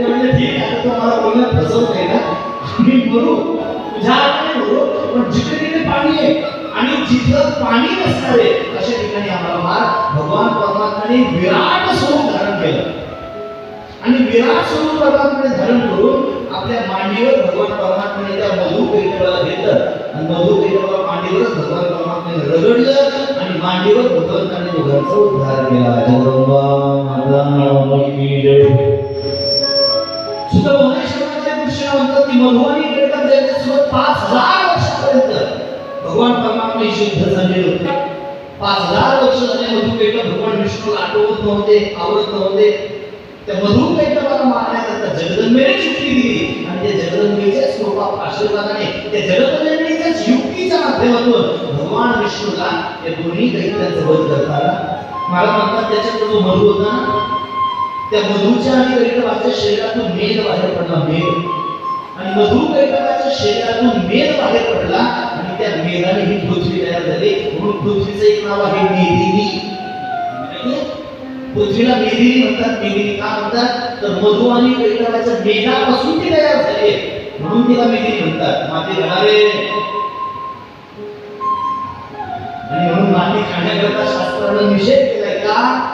ते म्हणजे ठीक आहे तो मला बोलण्यात फसवत आहे ना मी मरू तुझ्या हाताने मरू पण जिथे तिथे पाणी आहे आणि जिथं पाणी नसणार आहे अशा ठिकाणी आम्हाला मार भगवान परमात्माने विराट स्वरूप धारण केलं आणि विराट स्वरूप परमात्माने धारण करून आपल्या मांडीवर भगवान परमात्माने त्या मधु कैटवाला घेतलं आणि मधु कैटवाला मांडीवरच भगवान परमात्माने रगडलं आणि मांडीवर भगवंताने दोघांचा उद्धार केला जगदंबा माता की जय सुद्धा भुवनेश्वराच्या दृष्टीने म्हणतात की मधु आणि कैटव त्यांच्यासोबत पाच हजार वर्षापर्यंत भगवान परमात्मा शुद्ध झालेले होते. पाच हजार वर्ष झाले मधु कैटव भगवान विष्णूला आठवत नव्हते आवडत नव्हते. त्या मधु कैटवाला मारण्याकरता जगदंबेने युक्ती दिली. आणि त्या जगदंबेच्या स्वरूपात आशीर्वादाने त्या जगदंबेच्याच युक्तीच्या माध्यमातून भगवान विष्णूला या दोन्ही दैत्यांचा वध करताना. मला म्हणतात त्याच्यात जो मधु होता ना? त्या मधूच्या आणि कैटवाच्या शरीरातून मेद बाहेर पडला मेद. आणि मधू कैटवाच्या शरीरातून मेद बाहेर पडला आणि त्या मेदाने ही पृथ्वी तयार झाली. म्हणून पृथ्वीचं एक नाव आहे मेदिनी. पृथ्वीला मेदिनी म्हणतात. मेदिनी का म्हणतात? तर मधू आणि कैटवाच्या मेघापासून ती तयार झाली म्हणून तिला मेदिनी म्हणतात. माती घालावे आणि म्हणून माती खाण्याकरता शास्त्रानं निषेध केलाय का?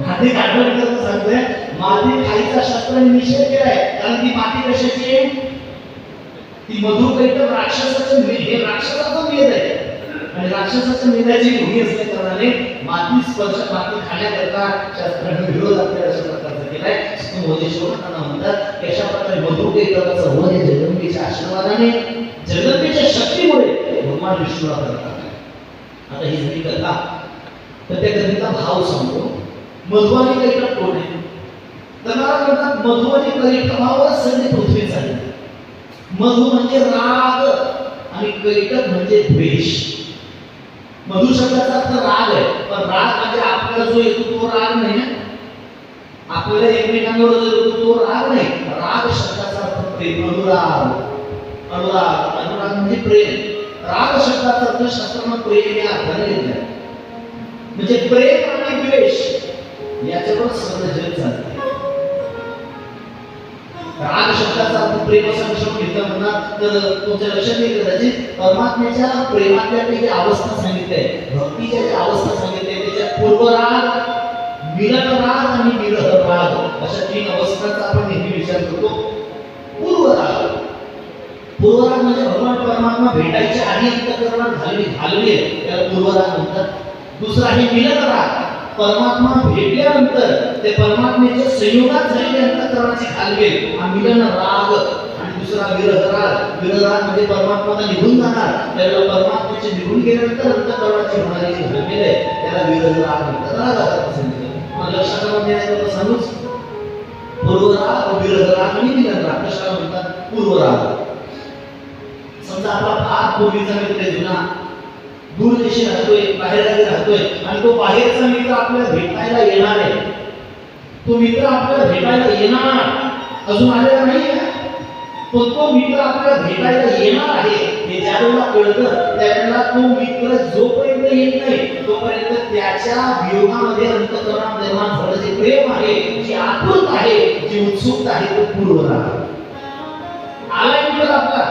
माती काढण्याकरता सांगतोय माती खायचा शास्त्राने निषेध केलाय कारण ती माती कशाची आहे? ती मधु राक्षसाचं मे- हे राक्षसाचं मेध आहे. आणि राक्षसाच्या मेधाची भूमी असल्या कारणाने माती स्पर्श माती खाण्याकरता शास्त्राने विरोध आपल्या अशा प्रकारचा केलाय. मोदेश्वर म्हणतात की अशा प्रकारे मधु कैटवाचा हे जगदंबेच्या आशीर्वादाने जगदंबेच्या शक्तीमुळे भगवान विष्णूला करतात आता ही झाली कथा तर त्या कथेचा भाव सांगतो. मधुवानी करिता कोण आहे? तनाला म्हणतात मधुवानी आणि संधी पृथ्वी झाली मधु म्हणजे राग आणि कैटक म्हणजे द्वेष. मधु शब्दाचा अर्थ राग आहे. पण राग म्हणजे आपल्याला जो येतो तो राग नाही आपल्याला एकमेकांवर जो येतो तो राग नाही. राग शब्दाचा अर्थ प्रेम अनुराग. अनुराग अनुराग म्हणजे प्रेम. राग शब्दाचा अर्थ शास्त्रानं प्रेम या अर्थाने म्हणजे प्रेम आणि द्वेष. याच्यावर सगळं जग चालते राग शब्दाचा आपण प्रेम असा घेतला म्हणा तर तुमच्या लक्षात येईल कदाचित परमात्म्याच्या प्रेमातल्या काही ज्या अवस्था सांगितल्या भक्तीच्या ज्या अवस्था सांगितल्या त्याच्यात पूर्वराग मिलन राग आणि विरह राग अशा तीन अवस्थांचा आपण नेहमी विचार करतो. पूर्वराग. पूर्वराग म्हणजे भगवान परमात्मा भेटायच्या आधी अंतकरणात घालवी घालवी त्याला पूर्वराग म्हणतात. दुसरा आहे मिलन राग परमात्मा भेटल्यानंतर ते परमात्म्याच्या संयोगात झालेले अंतकरणाची घालवे हा मिलन राग आणि दुसरा विरह राग विरह राग म्हणजे परमात्मा निघून जाणार. त्याला परमात्म्याचे निघून गेल्यानंतर अंतकरणाची होणारी जी घडलेली आहे त्याला विरह राग म्हणतात रागाचा सांगितलं लक्षात सांगूच पूर्वराग विरह राग आणि मिलन राग कशाला म्हणतात? पूर्वराग. समजा आपला फार पूर्वीचा मित्र जुना. दूरदेशी राहतोय बाहेरगावी राहतोय आणि तो बाहेरचा मित्र आपल्याला भेटायला येणार आहे. तो मित्र आपल्याला भेटायला येणार. अजून आलेला नाही पण तो मित्र आपल्याला भेटायला येणार आहे. हे ज्या वेळेला कळतं त्यावेळेला तो मित्र जोपर्यंत येत नाही तोपर्यंत त्याच्या वियोगामध्ये अंतकरणात निर्माण झालं जे प्रेम आहे जी आतुरता आहे जी उत्सुकता आहे तो पूर्व आलाय मित्र आपला?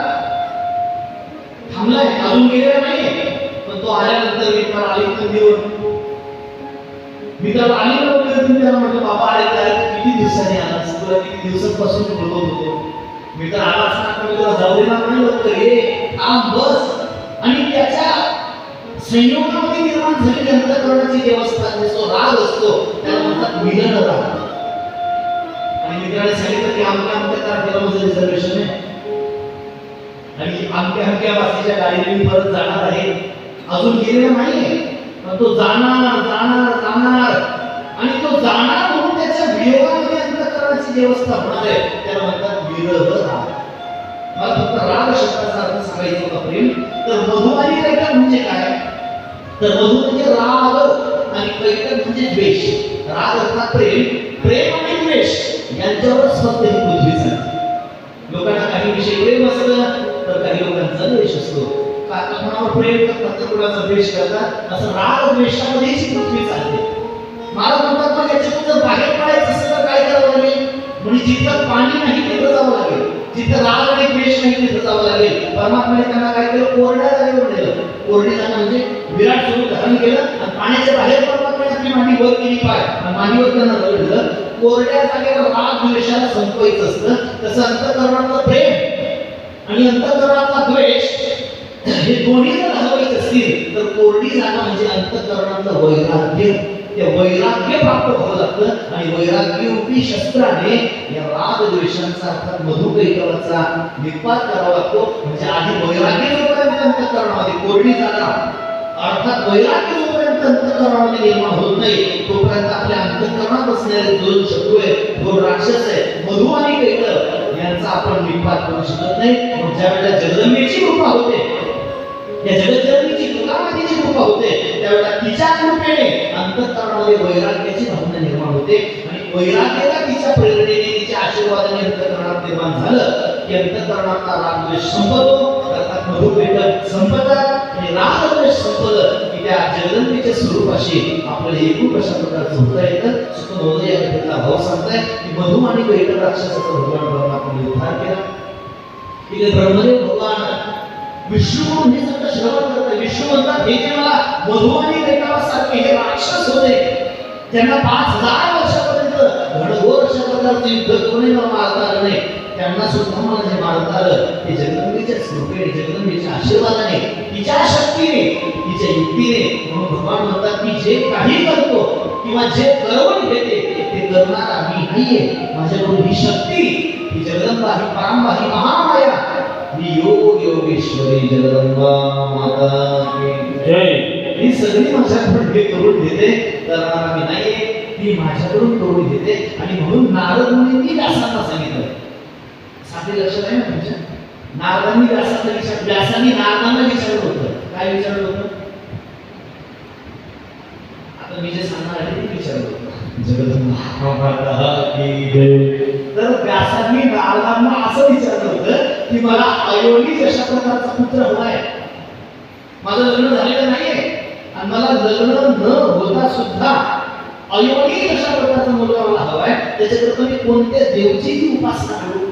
थांबलाय? अजून गेलेला नाहीये? तो आल्यानंतर मित्र आली नदीवर मित्राला आली नव्हती तुम्ही त्याला म्हटलं बाबा आले काय किती दिवसांनी आलास तुला किती दिवसांपासून बोलवत होतो? मित्र आला असता तर मी तुला जाऊ देणार नाही लवकर हे थांब बस. आणि त्याच्या संयोगामध्ये निर्माण झालेली अंतकरणाची व्यवस्था म्हणजे अवस्था राग असतो त्याला म्हणतात मिलन राग. आणि मित्राने सांगितलं की आमच्या आमच्या तारखेला रिझर्वेशन आहे. आणि आमच्या आमच्या वासीच्या गाडीने परत जाणार आहे. अजून गेलेला नाहीये. पण तो जाणार जाणार जाणार. आणि तो जाणार म्हणून त्याच्या वियोगामध्ये अंतकरणाची व्यवस्था होणार आहे. त्याला म्हणतात विरह राग मला फक्त राग शब्दाचा अर्थ सांगायचा होता प्रेम. तर मधु आणि कैटक म्हणजे काय? तर मधु म्हणजे राग आणि कैटक म्हणजे द्वेष. राग अर्थात प्रेम. प्रेम आणि द्वेष यांच्यावरच फक्त ही पृथ्वी चालते लोकांना काही विषय प्रेम असलं तर काही लोकांचा द्वेष असतो. का कोणावर प्रेम करतात कोणाचा द्वेष करतात? असं राग द्वेषामध्येच पृथ्वी चालते. महाराज म्हणतात मग याच्यातून जर बाहेर पडायचं असेल तर काय करावं लागेल? म्हणजे जिथं पाणी नाही तिथं जावं लागेल. जिथं राग आणि द्वेष नाही तिथं जावं लागेल. परमात्माने त्यांना काय केलं? कोरड्या जागेवर नेलं. कोरडी जागा म्हणजे विराट स्वरूप धारण केलं आणि पाण्याच्या बाहेर परमात्माने आपली मांडी वर केली पाय. आणि मांडीवर त्यांना रगडलं कोरड्या जागेवर राग द्वेषाला संपवायचं असतं. तसं अंतकरणातलं प्रेम आणि अंतकरणातला द्वेष हे दोन्ही जर हलवायचे असतील तर कोरडी जागा म्हणजे अंतकरणातलं वैराग्य. ते वैराग्य प्राप्त होऊ लागतं आणि वैराग्य रूपी शस्त्राने या राग द्वेषांचा अर्थात मधुकैकवाचा निपात करावा लागतो. म्हणजे आधी वैराग्य जोपर्यंत अंतकरणामध्ये कोरडी जागा अर्थात वैराग्य जोपर्यंत अंतकरणामध्ये निर्माण होत नाही तोपर्यंत आपल्या अंतकरणात असणारे दोन शत्रू आहे दोन राक्षस आहे मधु आणि कैकव यांचा आपण निपात करू शकत नाही. ज्यावेळेला वेळेला जगदंबेची कृपा होते या जगज्जननीची दुर्गामातेची कृपा होते. त्यावेळेला तिच्या कृपेने अंतःकरणामध्ये वैराग्याची भावना निर्माण होते. आणि वैराग्याला तिच्या प्रेरणेने तिच्या आशीर्वादाने अंतकरणात निर्माण झालं. की अंतःकरणातला रागद्वेष संपतो. अर्थात मधुपेट संपतात. आणि राग द्वेष संपलं की त्या जगदंबेच्या स्वरूपाशी आपल्याला एकूण कशा प्रकारचं होता येतं सुख महोदय या कथेतला भाव सांगताय की मधु आणि कैक राक्षसाचा भगवान भगवान आपण उद्धार केला. तिथे ब्रह्मदेव भगवान विष्णू हे सगळं श्रवण करतोय. विष्णू म्हणतात हे जे मला मधु आणि सारखे हे राक्षस होते त्यांना पाच हजार वर्षापर्यंत घडघोर अशा प्रकारचं युद्ध कोणी मला मारता आलं नाही. त्यांना सुद्धा मला जे मारता आलं ते जगदंबेच्या कृपेने जगदंबेच्या आशीर्वादाने तिच्या शक्तीने तिच्या युक्तीने. म्हणून भगवान म्हणतात की जे काही करतो किंवा जे करवून घेते ते करणारा मी नाहीये. माझ्याकडून ही शक्ती ही जगदंबा ही पारंबा ही महामाया योग योगेश्वरी जगदंबा माता की जय. ही सगळी माझ्याकडून हे करून घेते. करणारा मी नाहीये ती माझ्याकडून करून घेते. आणि म्हणून नारद मुनींनी व्यासांना सांगितलं. साधे लक्षात आहे ना तुमच्या? नारदांनी व्यासांना विचार व्यासांनी नारदांना विचारलं होतं. काय विचारलं होतं? आता मी जे सांगणार आहे ते विचारलं होतं. जगदंबा माता की जय. तर व्यासांनी नारदांना असं विचारलं की मला अयोनी अशा प्रकारचा पुत्र हवाय माझं लग्न झालेलं नाहीये. आणि मला लग्न न होता सुद्धा अयोनी अशा प्रकारचा मुलगा मला हवाय त्याच्याकरता मी कोणत्या देवची उपासना करू.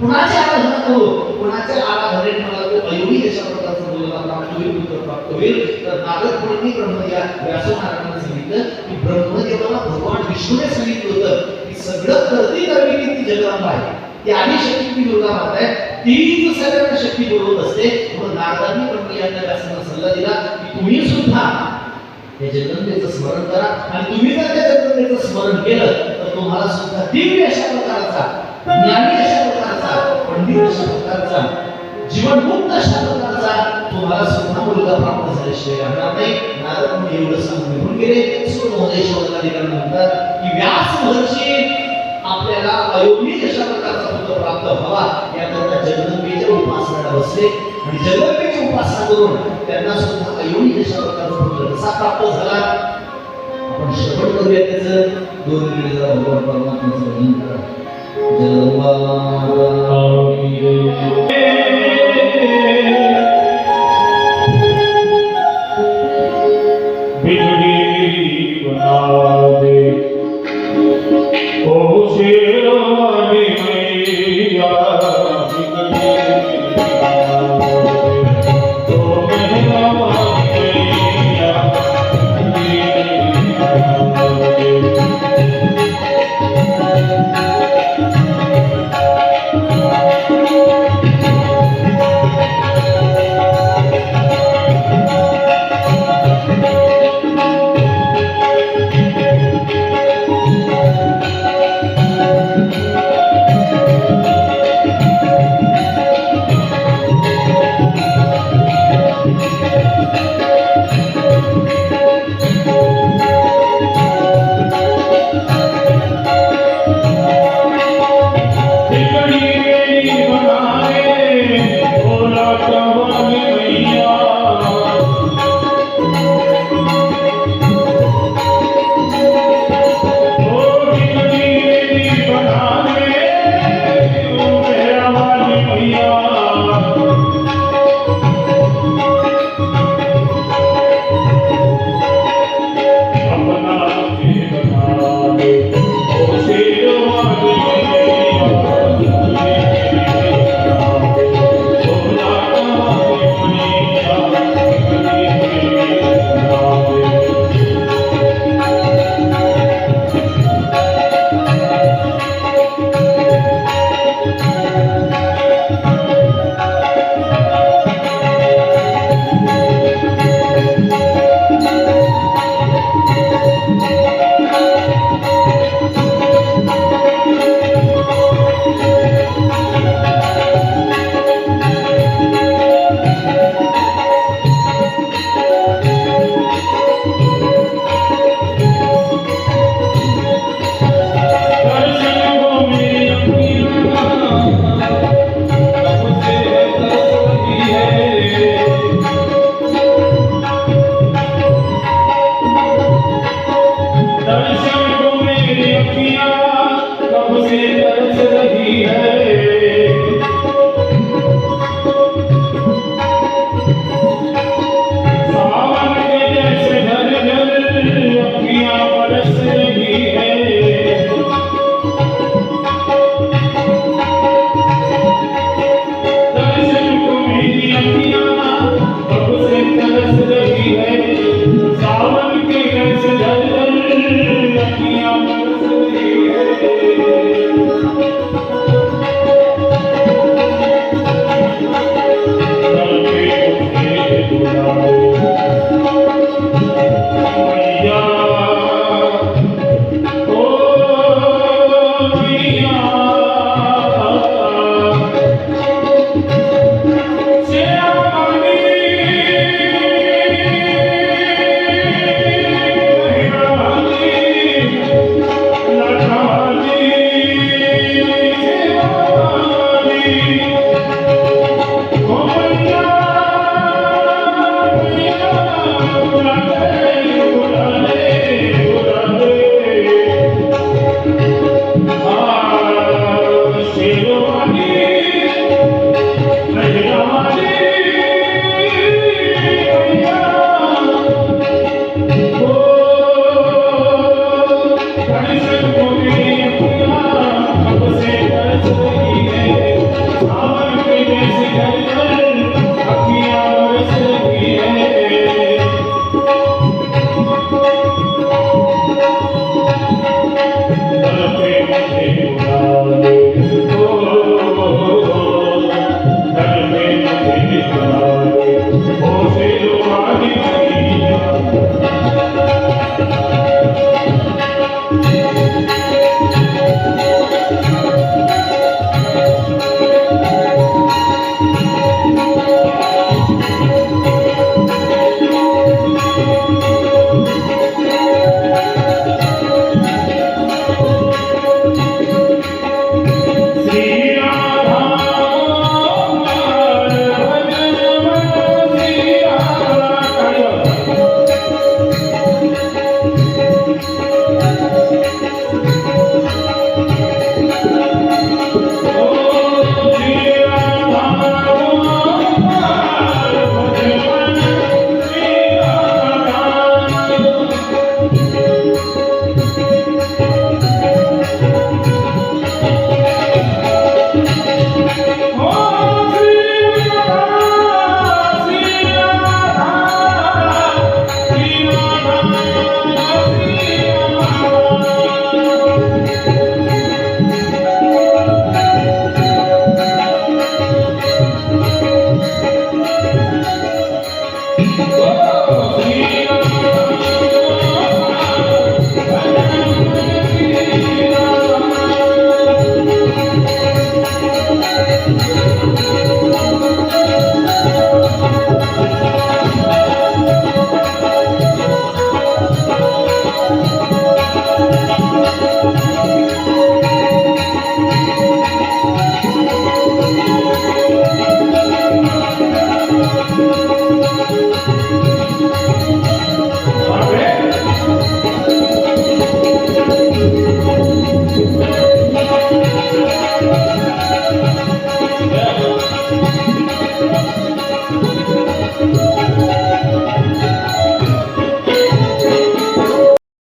कुणाची आराधना करू? कुणाच्या आराधनेत मला तो अयोनी अशा प्रकारचा मुलगा प्राप्त होईल पुत्र प्राप्त होईल तर नारद ब्रह्म या व्यास महाराजांना सांगितलं की ब्रह्मदेवाला भगवान विष्णूने सांगितलं होतं की सगळं करती करवी ती जगदंबा आहे. ती आधी शक्ती ती दुर्गा माता आहे. तीच सगळ्यांना शक्ती बोलवत असते. म्हणून नारदांनी पण यांना व्यासांना सल्ला दिला की तुम्ही सुद्धा त्या जगदंबेचं स्मरण करा. आणि तुम्ही जर त्या जगदंबेचं स्मरण केलं तर तुम्हाला सुद्धा दिव्य अशा प्रकारचा ज्ञानी अशा प्रकारचा पंडित अशा प्रकारचा जीवनमुक्त अशा प्रकारचा तुम्हाला सुद्धा मुलगा प्राप्त झाल्याशिवाय राहणार नाही. नारद एवढं सांगून निघून गेले. सूर्य महोदय शोधकाधिकारी म्हणतात की व्यास महर्षी आपल्याला अयोनिक कशा प्रकारचा पुत्र प्राप्त व्हावा याकरता जगदंबेच्या उपासनाला बसले. आणि जगदंबेची उपासना करून त्यांना सुद्धा अयोनिक कशा प्रकारचा पुत्र कसा प्राप्त झाला. आपण श्रवण करूया त्याचं. दोन मिनिट जरा भगवान परमात्म्याचं वर्णन करा. जगदंबा